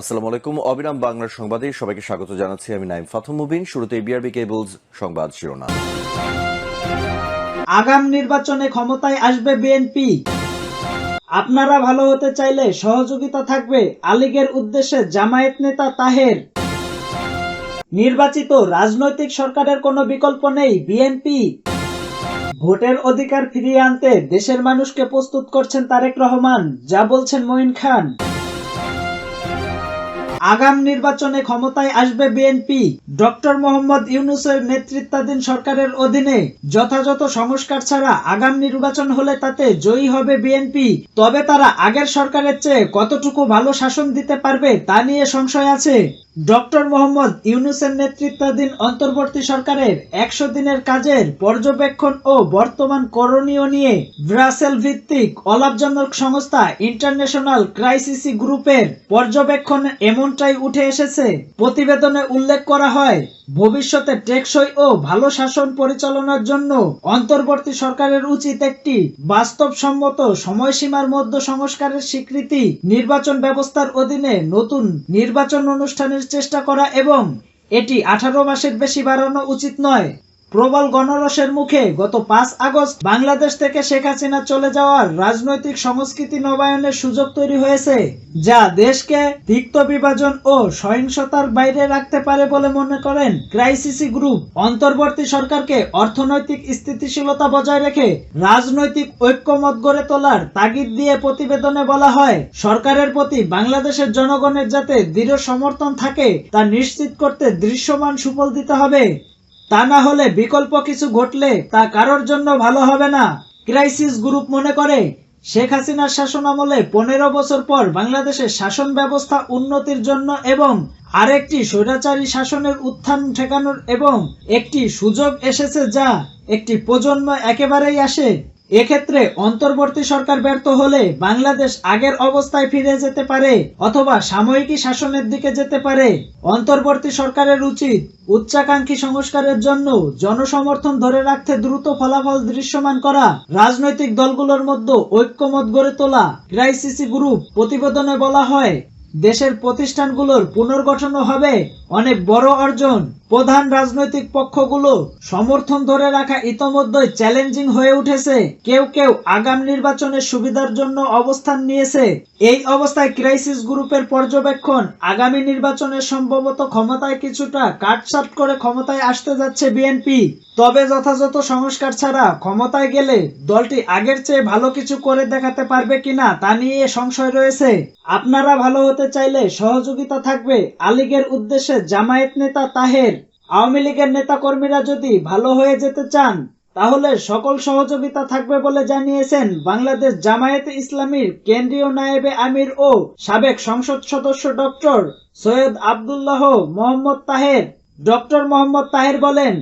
আসসালামু আলাইকুম, অবিরাম বাংলার সংবাদে সবাইকে স্বাগত জানাচ্ছি আমি নাইম ফাথম মুবিন। শুরুতে বিআরবি কেবলস সংবাদ শিরোনাম। আগাম নির্বাচনে ক্ষমতায় আসবে বিএনপি আপনারা ভালো হতে চাইলে সহযোগিতা থাকবে আলিগের উদ্দেশ্যে জামায়াত নেতা তাহের। নির্বাচিত রাজনৈতিক সরকারের কোনো বিকল্প নেই বিএনপি ভোটের অধিকার ফিরিয়ে আনতে দেশের মানুষকে প্রস্তুত করছেন তারেক রহমান, যা বলছেন মঈন খান। আগাম নির্বাচনে ক্ষমতায় আসবে বিএনপি। ডক্টর মোহাম্মদ ইউনুসের নেতৃত্বাধীন সরকারের অধীনে যথাযথ সংস্কার ছাড়া আগাম নির্বাচন হলে তাতে জয়ী হবে বিএনপি। তবে তারা আগের সরকারের চেয়ে কতটুকু ভালো শাসন দিতে পারবে তা নিয়ে সংশয় আছে। ডক্টর মোহাম্মদ ইউনুসের নেতৃত্বাধীন অন্তর্বর্তী সরকারের একশো দিনের কাজের পর্যবেক্ষণ ও বর্তমান করণীয় নিয়ে ব্রাসেল ভিত্তিক অলাভজনক সংস্থা ইন্টারন্যাশনাল ক্রাইসিসি গ্রুপের পর্যবেক্ষণ এমনটাই উঠে এসেছে। প্রতিবেদনে উল্লেখ করা হয়, ভবিষ্যতে টেকসই ও ভালো শাসন পরিচালনার জন্য অন্তর্বর্তী সরকারের উচিত একটি বাস্তবসম্মত সময়সীমার মধ্যে সংস্কারের স্বীকৃতি নির্বাচন ব্যবস্থার অধীনে নতুন নির্বাচন অনুষ্ঠানের চেষ্টা করা এবং এটি আঠারো মাসের বেশি বাড়ানো উচিত নয়। প্রবল গণরসের মুখে গত পাঁচ আগস্ট বাংলাদেশ থেকে শেখ হাসিনা চলে যাওয়ার রাজনৈতিক সংস্কৃতি নবায়নের সুযোগ তৈরি হয়েছে, যা দেশকে তিক্ত বিভাজন ও সহিংসতার বাইরে রাখতে পারে বলে মনে করেন ক্রাইসিসি গ্রুপ। অন্তর্বর্তী সরকারকে অর্থনৈতিক স্থিতিশীলতা বজায় রেখে রাজনৈতিক ঐক্যমত গড়ে তোলার তাগিদ দিয়ে প্রতিবেদনে বলা হয়, সরকারের প্রতি বাংলাদেশের জনগণের যাতে দৃঢ় সমর্থন থাকে, তা নিশ্চিত করতে দৃশ্যমান সুফল দিতে হবে। তা না হলে বিকল্প কিছু ঘটলে তা কারোর জন্য ভালো হবে না। ক্রাইসিস গ্রুপ মনে করে, শেখ হাসিনার শাসন আমলে পনেরো বছর পর বাংলাদেশের শাসন ব্যবস্থা উন্নতির জন্য এবং আরেকটি স্বৈরাচারী শাসনের উত্থান ঠেকানোর এবং একটি সুযোগ এসেছে যা একটি প্রজন্ম একেবারেই আসে এক্ষেত্রে অন্তর্বর্তী সরকার ব্যর্থ হলে বাংলাদেশ আগের অবস্থায় ফিরে যেতে পারে অথবা সাময়িকী শাসনের দিকে যেতে পারে। অন্তর্বর্তী সরকারের উচিত উচ্চাকাঙ্ক্ষী সংস্কারের জন্য জনসমর্থন ধরে রাখতে দ্রুত ফলাফল দৃশ্যমান করা। রাজনৈতিক দলগুলোর মধ্যে ঐক্যমত গড়ে তোলা, ক্রাইসিসি গ্রুপ প্রতিবেদনে বলা হয়, দেশের প্রতিষ্ঠানগুলোর পুনর্গঠনও হবে, অনেক বড় অর্জন। প্রধান রাজনৈতিক পক্ষগুলো সমর্থন ধরে রাখা ইতোমধ্যেই চ্যালেঞ্জিং হয়ে উঠেছে। কেউ কেউ আগাম নির্বাচনের সুবিধার জন্য অবস্থান নিয়েছে। এই অবস্থায় ক্রাইসিস গ্রুপের পর্যবেক্ষণ আগামী নির্বাচনের সম্ভবত ক্ষমতায় কিছুটা কাটছাট করে ক্ষমতায় আসতে যাচ্ছে বিএনপি। তবে যথাযথ সংস্কার ছাড়া ক্ষমতায় গেলে দলটি আগের চেয়ে ভালো কিছু করে দেখাতে পারবে কিনা তা নিয়ে সংশয় রয়েছে। আপনারা ভালো হতে চাইলে সহযোগিতা থাকবে আলিগের উদ্দেশ্যে জামায়াত নেতা তাহের। আওয়ামী লীগের নেতা কর্মীরা যদি ভালো হয়ে যেতে চান, তাহলে সকল সহযোগিতা থাকবে বলে জানিয়েছেন বাংলাদেশ জামায়াতে ইসলামীর কেন্দ্রীয় নায়েবে আমির ও সাবেক সংসদ সদস্য ডক্টর সৈয়দ আবদুল্লাহ মোহাম্মদ তাহের। ডক্টর মোহাম্মদ তাহের বলেন,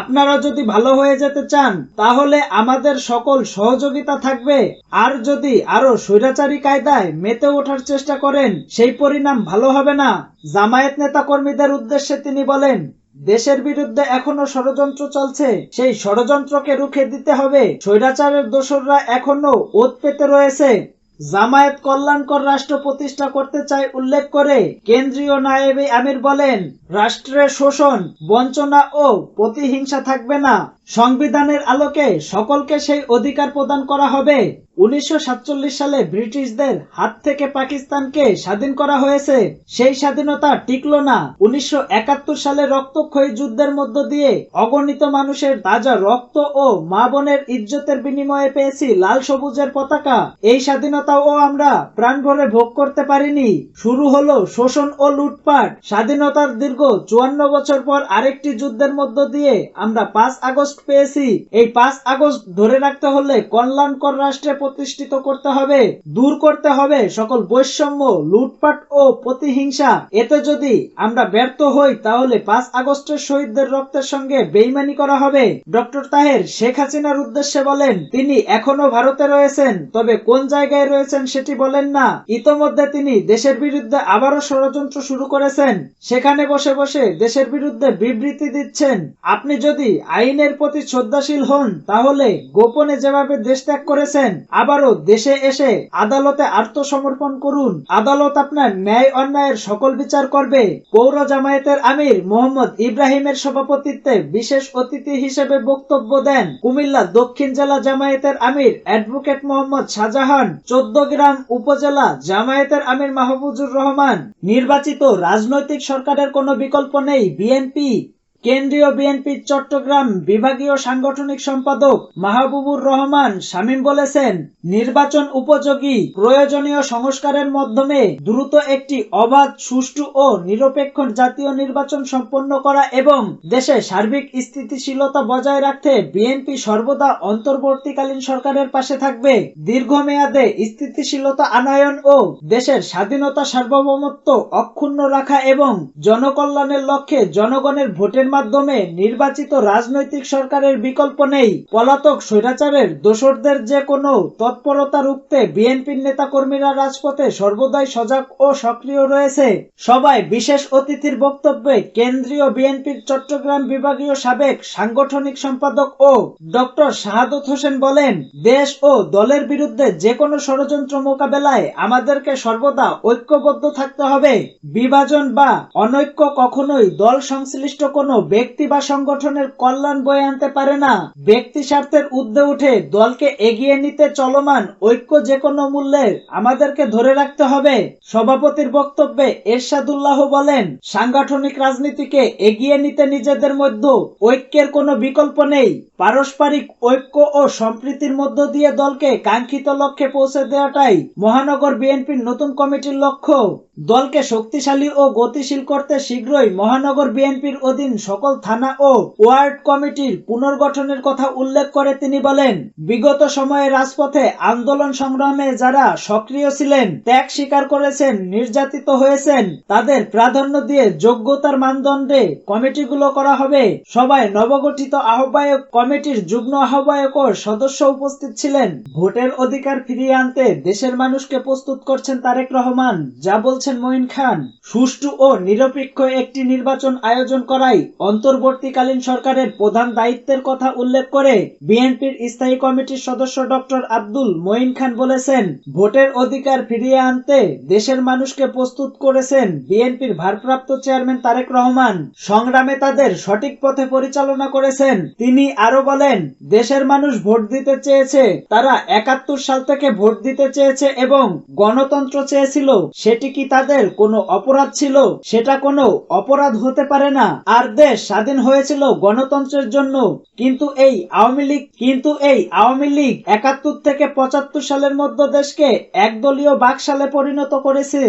আপনারা যদি ভালো হয়ে যেতে চান, তাহলে আমাদের সকল সহযোগিতা থাকবে। আর যদি আরও স্বৈরাচারী কায়দায় মেতে ওঠার চেষ্টা করেন, সেই পরিণাম ভালো হবে না। জামায়াত নেতা কর্মীদের উদ্দেশ্যে তিনি বলেন দেশের বিরুদ্ধে এখনও ষড়যন্ত্র চলছে, সেই ষড়যন্ত্রকে রুখে দিতে হবে। স্বৈরাচারের দোসররা এখনও ওত পেতে রয়েছে। জামায়াত কল্যাণকর রাষ্ট্র প্রতিষ্ঠা করতে চায় উল্লেখ করে কেন্দ্রীয় নায়েবে আমির বলেন, রাষ্ট্রের শোষণ, বঞ্চনা ও প্রতিহিংসা থাকবে না। সংবিধানের আলোকে সকলকে সেই অধিকার প্রদান করা হবে। উনিশশো সাতচল্লিশ সালে ব্রিটিশদের হাত থেকে পাকিস্তানকে স্বাধীন করা হয়েছে। সেই স্বাধীনতা টিকলো না। উনিশশো একাত্তর সালে রক্তক্ষয়ী যুদ্ধের মধ্য দিয়ে অগণিত মানুষের তাজা রক্ত ও মা বোনের ইজ্জতের বিনিময়ে পেয়েছি লাল সবুজের পতাকা। এই স্বাধীনতাও আমরা প্রাণ ভরে ভোগ করতে পারিনি। শুরু হলো শোষণ ও লুটপাট। স্বাধীনতার দীর্ঘ চুয়ান্ন বছর পর আরেকটি যুদ্ধের মধ্য দিয়ে আমরা পাঁচ আগস্ট পেয়েছি। এই পাঁচ আগস্ট ধরে রাখতে হলে কল্যাণকর রাষ্ট্রে প্রতিষ্ঠিত করতে হবে, দূর করতে হবে সকল বৈষম্য, লুটপাট ও প্রতিহিংসা। এতে যদি আমরা ব্যর্থ হই, তাহলে পাঁচ আগস্টের শহীদদের রক্তের সঙ্গে বেইমানি করা হবে। ডক্টর তাহের শেখ হাসিনার উদ্দেশ্যে বলেন, তিনি এখনও ভারতে রয়েছেন, তবে কোন জায়গায় রয়েছেন সেটি বলেন না। ইতোমধ্যে তিনি দেশের বিরুদ্ধে আবারও ষড়যন্ত্র শুরু করেছেন। সেখানে বসে বসে দেশের বিরুদ্ধে বিবৃতি দিচ্ছেন, আপনি যদি আইনের প্রতি শ্রদ্ধাশীল হন, তাহলে গোপনে যেভাবে দেশ ত্যাগ করেছেন, আবারও দেশে এসে আদালতে আত্মসমর্পণ করুন। আদালত আপনার ন্যায় অন্যায়ের সকল বিচার করবে। পৌর জামায়াতের আমির মোহাম্মদ ইব্রাহিমের সভাপতিত্বে বিশেষ অতিথি হিসেবে বক্তব্য দেন কুমিল্লা দক্ষিণ জেলা জামায়াতের আমির অ্যাডভোকেট মোহাম্মদ শাহজাহান, চোদ্দ গ্রাম উপজেলা জামায়াতের আমির মাহবুজুর রহমান। নির্বাচিত রাজনৈতিক সরকারের কোনো বিকল্প নেই, বিএনপি। কেন্দ্রীয় বিএনপির চট্টগ্রাম বিভাগীয় সাংগঠনিক সম্পাদক মাহবুবুর রহমান শামীম বলেছেন, নির্বাচন উপযোগী, প্রয়োজনীয় সংস্কারের মাধ্যমে দ্রুত একটি অবাধ, সুষ্ঠু ও নিরপেক্ষ জাতীয় নির্বাচন সম্পন্ন করা এবং দেশে সার্বিক স্থিতিশীলতা বজায় রাখতে বিএনপি সর্বদা অন্তর্বর্তীকালীন সরকারের পাশে থাকবে। দীর্ঘমেয়াদে স্থিতিশীলতা আনয়ন ও দেশের স্বাধীনতা সার্বভৌমত্ব অক্ষুণ্ণ রাখা এবং জনকল্যাণের লক্ষ্যে জনগণের ভোটের মাধ্যমে নির্বাচিত রাজনৈতিক সরকারের বিকল্প নেই। পলাতক স্বৈরাচারের দোসরদের যে কোনো তৎপরতা রুখতে বিএনপির নেতাকর্মীরা রাজপথে সর্বদাই সজাগ ও সক্রিয় রয়েছে। সবাই বিশেষ অতিথির বক্তব্যে কেন্দ্রীয় বিএনপির চট্টগ্রাম বিভাগীয় সাবেক সাংগঠনিক সম্পাদক ও ডক্টর শাহাদত হোসেন বলেন, দেশ ও দলের বিরুদ্ধে যে কোনো ষড়যন্ত্র মোকাবেলায় আমাদেরকে সর্বদা ঐক্যবদ্ধ থাকতে হবে। বিভাজন বা অনৈক্য কখনোই দল সংশ্লিষ্ট কোনো ব্যক্তি বা সংগঠনের কল্যাণ বয়ে আনতে পারে না। ব্যক্তি স্বার্থের ঊর্ধ্বে উঠে দলকে এগিয়ে নিতে চলমান ঐক্য যে কোনো মূল্যে আমাদেরকে ধরে রাখতে হবে। সভাপতির বক্তব্যে এরশাদুল্লাহ বলেন, সাংগঠনিক রাজনীতিকে এগিয়ে নিতে নিজেদের মধ্যে ঐক্যের কোনো বিকল্প নেই। পারস্পরিক ঐক্য ও সম্প্রীতির মধ্য দিয়ে দলকে কাঙ্ক্ষিত লক্ষ্যে পৌঁছে দেওয়াটাই মহানগর বিএনপির নতুন কমিটির লক্ষ্য। দলকে শক্তিশালী ও গতিশীল করতে শীঘ্রই মহানগর বিএনপির অধীন সকল থানা ও ওয়ার্ড কমিটির পুনর্গঠনের কথা উল্লেখ করে তিনি বলেন, বিগত সময়ে রাজপথে আন্দোলন সংগ্রামে যারা সক্রিয় ছিলেন, ত্যাগ স্বীকার করেছেন, নির্যাতিত হয়েছেন, তাদের প্রাধান্য দিয়ে যোগ্যতার মানদণ্ডে কমিটিগুলো করা হবে। সবাই নবগঠিত আহ্বায়ক কমিটির যুগ্ম আহ্বায়ক ও সদস্য উপস্থিত ছিলেন। ভোটের অধিকার ফিরিয়ে আনতে দেশের মানুষকে প্রস্তুত করছেন তারেক রহমান, যা বলছেন মঈন খান। সুষ্ঠু ও নিরপেক্ষ একটি নির্বাচন আয়োজন করাই অন্তর্বর্তীকালীন সরকারের প্রধান দায়িত্বের কথা উল্লেখ করে বিএনপির স্থায়ী কমিটির সদস্য ডক্টর আব্দুল মঈন খান বলেছেন, ভোটের অধিকার ফিরিয়ে আনতে দেশের মানুষকে প্রস্তুত করেছেন বিএনপির ভারপ্রাপ্ত চেয়ারম্যান তারেক রহমান। সংগ্রামে তাদের সঠিক পথে পরিচালনা করেছেন। তিনি আরও বলেন, দেশের মানুষ ভোট দিতে চেয়েছে, তারা একাত্তর সাল থেকে ভোট দিতে চেয়েছে এবং গণতন্ত্র চেয়েছিল, সেটি কি তাদের কোনো অপরাধ ছিল? সেটা কোনো অপরাধ হতে পারে না। আর দেশ স্বাধীন হয়েছিল গণতন্ত্রের জন্য, কিন্তু এই আওয়ামী লীগ, কিন্তু এই আওয়ামী লীগ একাত্তর থেকে পঁচাত্তর সালের মধ্যে দেশকে একদলীয় বাকশালে পরিণত করেছে।